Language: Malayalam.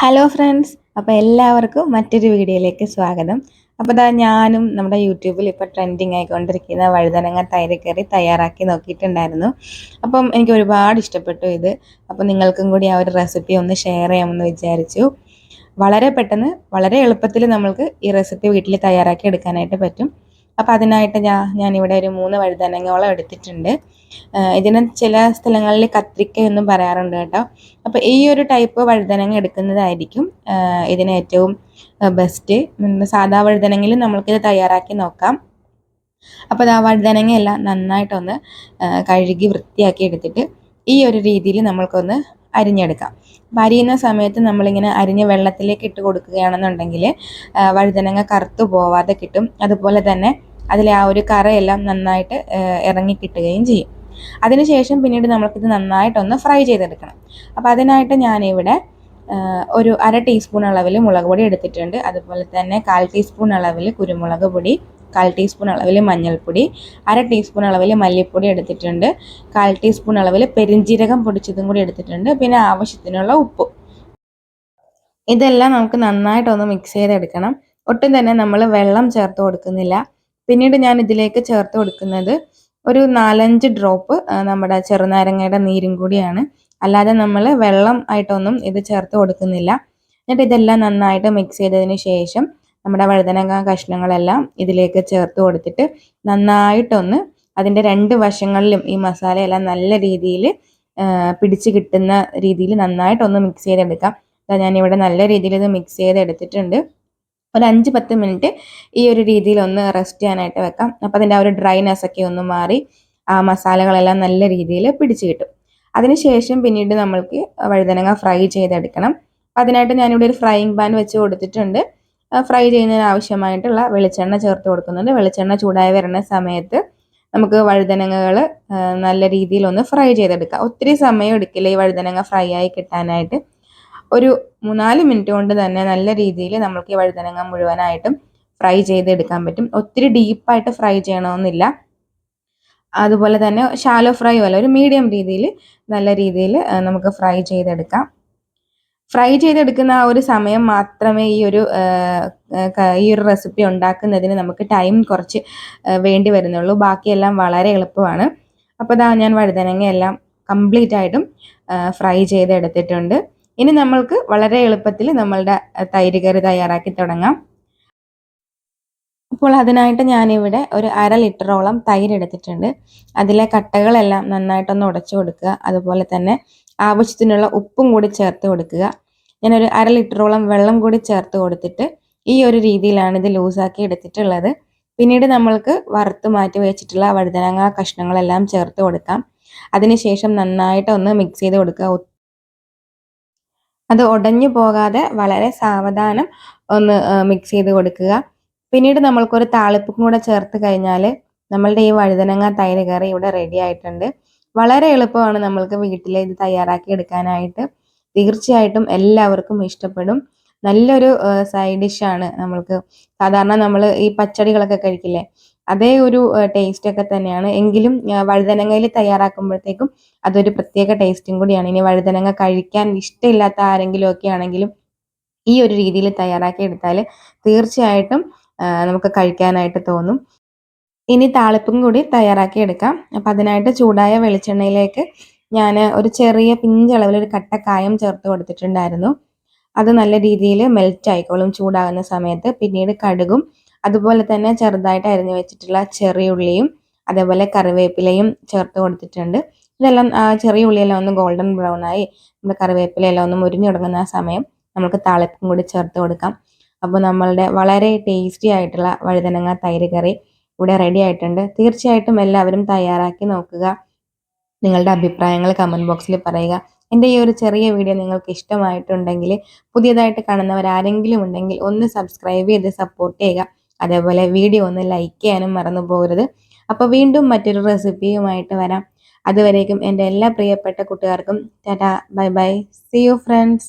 ഹലോ ഫ്രണ്ട്സ് അപ്പോൾ എല്ലാവർക്കും മറ്റൊരു വീഡിയോയിലേക്ക് സ്വാഗതം. അപ്പോൾ ഇതാ ഞാനും നമ്മുടെ യൂട്യൂബിൽ ഇപ്പോൾ ട്രെൻഡിങ് ആയിക്കൊണ്ടിരിക്കുന്ന വഴുതനങ്ങ തൈര് കറി തയ്യാറാക്കി നോക്കിയിട്ടുണ്ടായിരുന്നു. അപ്പം എനിക്ക് ഒരുപാട് ഇഷ്ടപ്പെട്ടു ഇത്. അപ്പോൾ നിങ്ങൾക്കും കൂടി ആ ഒരു റെസിപ്പി ഒന്ന് ഷെയർ ചെയ്യാമെന്ന് വിചാരിച്ചു. വളരെ പെട്ടെന്ന് വളരെ എളുപ്പത്തിൽ നമ്മൾക്ക് ഈ റെസിപ്പി വീട്ടിൽ തയ്യാറാക്കി എടുക്കാനായിട്ട് പറ്റും. അപ്പോൾ അതിനായിട്ട് ഞാൻ ഞാനിവിടെ ഒരു മൂന്ന് വഴുതനങ്ങോളം എടുത്തിട്ടുണ്ട്. ഇതിന് ചില സ്ഥലങ്ങളിൽ കത്രിക്ക എന്നും പറയാറുണ്ട് കേട്ടോ. അപ്പോൾ ഈ ഒരു ടൈപ്പ് വഴുതനങ്ങ എടുക്കുന്നതായിരിക്കും ഇതിന് ഏറ്റവും ബെസ്റ്റ് സാധാ വഴുതനങ്ങിലും നമ്മൾക്കിത് തയ്യാറാക്കി നോക്കാം. അപ്പോൾ ആ വഴുതനങ്ങയെല്ലാം നന്നായിട്ടൊന്ന് കഴുകി വൃത്തിയാക്കി എടുത്തിട്ട് ഈ ഒരു രീതിയിൽ നമ്മൾക്കൊന്ന് അരിഞ്ഞെടുക്കാം. അപ്പം അരിയുന്ന സമയത്ത് നമ്മളിങ്ങനെ അരിഞ്ഞ് വെള്ളത്തിലേക്ക് ഇട്ട് കൊടുക്കുകയാണെന്നുണ്ടെങ്കിൽ വഴുതനങ്ങ കറുത്തു പോവാതെ കിട്ടും. അതുപോലെ തന്നെ അതിലെ ആ ഒരു കറയെല്ലാം നന്നായിട്ട് ഇറങ്ങി കിട്ടുകയും ചെയ്യും. അതിനുശേഷം പിന്നീട് നമ്മൾക്കിത് നന്നായിട്ടൊന്ന് ഫ്രൈ ചെയ്തെടുക്കണം. അപ്പോൾ അതിനായിട്ട് ഞാനിവിടെ ഒരു അര ടീസ്പൂൺ അളവിൽ മുളക് പൊടി എടുത്തിട്ടുണ്ട്. അതുപോലെ തന്നെ കാൽ ടീസ്പൂൺ അളവിൽ കുരുമുളക് പൊടി കാൽ ടീസ്പൂൺ അളവിൽ മഞ്ഞൾപ്പൊടി അര ടീസ്പൂൺ അളവിൽ മല്ലിപ്പൊടി എടുത്തിട്ടുണ്ട്. കാൽ ടീസ്പൂൺ അളവിൽ പെരിഞ്ജീരകം പൊടിച്ചതും കൂടി എടുത്തിട്ടുണ്ട്. പിന്നെ ആവശ്യത്തിനുള്ള ഉപ്പ്. ഇതെല്ലാം നമുക്ക് നന്നായിട്ടൊന്ന് മിക്സ് ചെയ്തെടുക്കണം. ഒട്ടും തന്നെ നമ്മൾ വെള്ളം ചേർത്ത് കൊടുക്കുന്നില്ല. പിന്നീട് ഞാൻ ഇതിലേക്ക് ചേർത്ത് കൊടുക്കുന്നത് ഒരു നാലഞ്ച് ഡ്രോപ്പ് നമ്മുടെ ചെറുനാരങ്ങയുടെ നീരും കൂടിയാണ്. അല്ലാതെ നമ്മൾ വെള്ളം ആയിട്ടൊന്നും ഇത് ചേർത്ത് കൊടുക്കുന്നില്ല. എന്നിട്ട് ഇതെല്ലാം നന്നായിട്ട് മിക്സ് ചെയ്തതിന് ശേഷം നമ്മുടെ വഴുതനങ്ങ കഷ്ണങ്ങളെല്ലാം ഇതിലേക്ക് ചേർത്ത് കൊടുത്തിട്ട് നന്നായിട്ടൊന്ന് അതിന്റെ രണ്ട് വശങ്ങളിലും ഈ മസാലയെല്ലാം നല്ല രീതിയിൽ പിടിച്ച് കിട്ടുന്ന രീതിയിൽ നന്നായിട്ടൊന്ന് മിക്സ് ചെയ്തെടുക്കാം. ഞാനിവിടെ നല്ല രീതിയിൽ ഇത് മിക്സ് ചെയ്തെടുത്തിട്ടുണ്ട്. ഒരു അഞ്ച് പത്ത് മിനിറ്റ് ഈ ഒരു രീതിയിൽ ഒന്ന് റെസ്റ്റ് ചെയ്യാനായിട്ട് വെക്കാം. അപ്പോൾ അതിന്റെ ആ ഒരു ഡ്രൈനെസ് ഒക്കെ ഒന്ന് മാറി ആ മസാലകളെല്ലാം നല്ല രീതിയിൽ പിടിച്ച് കിട്ടും. അതിനുശേഷം പിന്നീട് നമ്മൾക്ക് വഴുതനങ്ങ ഫ്രൈ ചെയ്തെടുക്കണം. അതിനായിട്ട് ഞാനിവിടെ ഒരു ഫ്രൈയിങ് പാൻ വെച്ച് കൊടുത്തിട്ടുണ്ട്. ഫ്രൈ ചെയ്യുന്നതിന് ആവശ്യമായിട്ടുള്ള വെളിച്ചെണ്ണ ചേർത്ത് കൊടുക്കുന്നുണ്ട്. വെളിച്ചെണ്ണ ചൂടായി വരുന്ന സമയത്ത് നമുക്ക് വഴുതനങ്ങകൾ നല്ല രീതിയിൽ ഒന്ന് ഫ്രൈ ചെയ്തെടുക്കാം. ഒത്തിരി സമയം എടുക്കില്ല ഈ വഴുതനങ്ങ ഫ്രൈ ആയി കിട്ടാനായിട്ട്. ഒരു മൂന്നാൽ മിനിറ്റ് കൊണ്ട് തന്നെ നല്ല രീതിയിൽ നമുക്ക് ഈ വഴുതനങ്ങ മുഴുവനായിട്ടും ഫ്രൈ ചെയ്തെടുക്കാൻ പറ്റും. ഒത്തിരി ഡീപ്പായിട്ട് ഫ്രൈ ചെയ്യണമെന്നില്ല. അതുപോലെ തന്നെ ഷാലോ ഫ്രൈ പോലെ ഒരു മീഡിയം രീതിയിൽ നല്ല രീതിയിൽ നമുക്ക് ഫ്രൈ ചെയ്തെടുക്കാം. ഫ്രൈ ചെയ്തെടുക്കുന്ന ആ ഒരു സമയം മാത്രമേ ഈ ഒരു ഈ ഒരു റെസിപ്പി ഉണ്ടാക്കുന്നതിന് നമുക്ക് ടൈം കുറച്ച് വേണ്ടി വരുന്നുള്ളൂ. ബാക്കിയെല്ലാം വളരെ എളുപ്പമാണ്. അപ്പോൾ ഇതാ ഞാൻ വഴുതനങ്ങ എല്ലാം കംപ്ലീറ്റ് ആയിട്ടും ഫ്രൈ ചെയ്തെടുത്തിട്ടുണ്ട്. ഇനി നമ്മൾക്ക് വളരെ എളുപ്പത്തിൽ നമ്മളുടെ തൈര് കറി തയ്യാറാക്കി തുടങ്ങാം. അപ്പോൾ അതിനായിട്ട് ഞാനിവിടെ ഒരു അര ലിറ്ററോളം തൈര് എടുത്തിട്ടുണ്ട്. അതിലെ കട്ടകളെല്ലാം നന്നായിട്ടൊന്ന് ഉടച്ചു കൊടുക്കുക. അതുപോലെ തന്നെ ആവശ്യത്തിനുള്ള ഉപ്പും കൂടി ചേർത്ത് കൊടുക്കുക. ഞാനൊരു അര ലിറ്ററോളം വെള്ളം കൂടി ചേർത്ത് കൊടുത്തിട്ട് ഈ ഒരു രീതിയിലാണ് ഇത് ലൂസാക്കി എടുത്തിട്ടുള്ളത്. പിന്നീട് നമ്മൾക്ക് വറുത്ത് മാറ്റി വെച്ചിട്ടുള്ള വഴുതനങ്ങ കഷ്ണങ്ങളെല്ലാം ചേർത്ത് കൊടുക്കാം. അതിനുശേഷം നന്നായിട്ട് ഒന്ന് മിക്സ് ചെയ്ത് കൊടുക്കുക. അത് ഉടഞ്ഞു പോകാതെ വളരെ സാവധാനം ഒന്ന് മിക്സ് ചെയ്ത് കൊടുക്കുക. പിന്നീട് നമ്മൾക്കൊരു താളിപ്പും കൂടെ ചേർത്ത് കഴിഞ്ഞാൽ നമ്മളുടെ ഈ വഴുതനങ്ങ തൈര് കറി ഇവിടെ റെഡി ആയിട്ടുണ്ട്. വളരെ എളുപ്പമാണ് നമ്മൾക്ക് വീട്ടിൽ ഇത് തയ്യാറാക്കി എടുക്കാനായിട്ട്. തീർച്ചയായിട്ടും എല്ലാവർക്കും ഇഷ്ടപ്പെടും. നല്ലൊരു സൈഡ് ഡിഷാണ് നമ്മൾക്ക്. സാധാരണ നമ്മൾ ഈ പച്ചടികളൊക്കെ കഴിക്കില്ലേ? അതേ ഒരു ടേസ്റ്റ് ഒക്കെ തന്നെയാണ്. എങ്കിലും വഴുതനങ്ങയിൽ തയ്യാറാക്കുമ്പോഴത്തേക്കും അതൊരു പ്രത്യേക ടേസ്റ്റും കൂടിയാണ്. ഇനി വഴുതനങ്ങ കഴിക്കാൻ ഇഷ്ടമില്ലാത്ത ആരെങ്കിലും ഒക്കെ ആണെങ്കിലും ഈ ഒരു രീതിയിൽ തയ്യാറാക്കി എടുത്താൽ തീർച്ചയായിട്ടും നമുക്ക് കഴിക്കാനായിട്ട് തോന്നും. ഇനി താളിപ്പും കൂടി തയ്യാറാക്കി എടുക്കാം. അപ്പം അതിനായിട്ട് ചൂടായ വെളിച്ചെണ്ണയിലേക്ക് ഞാൻ ഒരു ചെറിയ പിഞ്ചളവിൽ ഒരു കട്ടക്കായം ചേർത്ത് കൊടുത്തിട്ടുണ്ടായിരുന്നു. അത് നല്ല രീതിയിൽ മെൽറ്റ് ആയിക്കോളും ചൂടാകുന്ന സമയത്ത്. പിന്നീട് കടുകും അതുപോലെ തന്നെ ചെറുതായിട്ട് അരിഞ്ഞു വെച്ചിട്ടുള്ള ചെറിയ ഉള്ളിയും അതേപോലെ കറിവേപ്പിലയും ചേർത്ത് കൊടുത്തിട്ടുണ്ട്. ഇതെല്ലാം ചെറിയ ഉള്ളിയെല്ലാം ഒന്ന് ഗോൾഡൻ ബ്രൗൺ ആയി. നമ്മുടെ കറിവേപ്പിലയെല്ലാം ഒന്ന് മുരിഞ്ഞു തുടങ്ങുന്ന ആ സമയം നമുക്ക് താളിപ്പും കൂടി ചേർത്ത് കൊടുക്കാം. അപ്പോൾ നമ്മളുടെ വളരെ ടേസ്റ്റി ആയിട്ടുള്ള വഴുതനങ്ങ തൈര് കറി ഇവിടെ റെഡി ആയിട്ടുണ്ട്. തീർച്ചയായിട്ടും എല്ലാവരും തയ്യാറാക്കി നോക്കുക. നിങ്ങളുടെ അഭിപ്രായങ്ങൾ കമന്റ് ബോക്സിൽ പറയുക. എന്റെ ഈ ഒരു ചെറിയ വീഡിയോ നിങ്ങൾക്ക് ഇഷ്ടമായിട്ടുണ്ടെങ്കിൽ പുതിയതായിട്ട് കാണുന്നവർ ആരെങ്കിലും ഉണ്ടെങ്കിൽ ഒന്ന് സബ്സ്ക്രൈബ് ചെയ്ത് സപ്പോർട്ട് ചെയ്യുക. അതേപോലെ വീഡിയോ ഒന്ന് ലൈക്ക് ചെയ്യാനും മറന്നു പോകരുത്. അപ്പോൾ വീണ്ടും മറ്റൊരു റെസിപ്പിയുമായിട്ട് വരാം. അതുവരേക്കും എന്റെ എല്ലാ പ്രിയപ്പെട്ട കൂട്ടുകാർക്കും tata bye bye. See you friends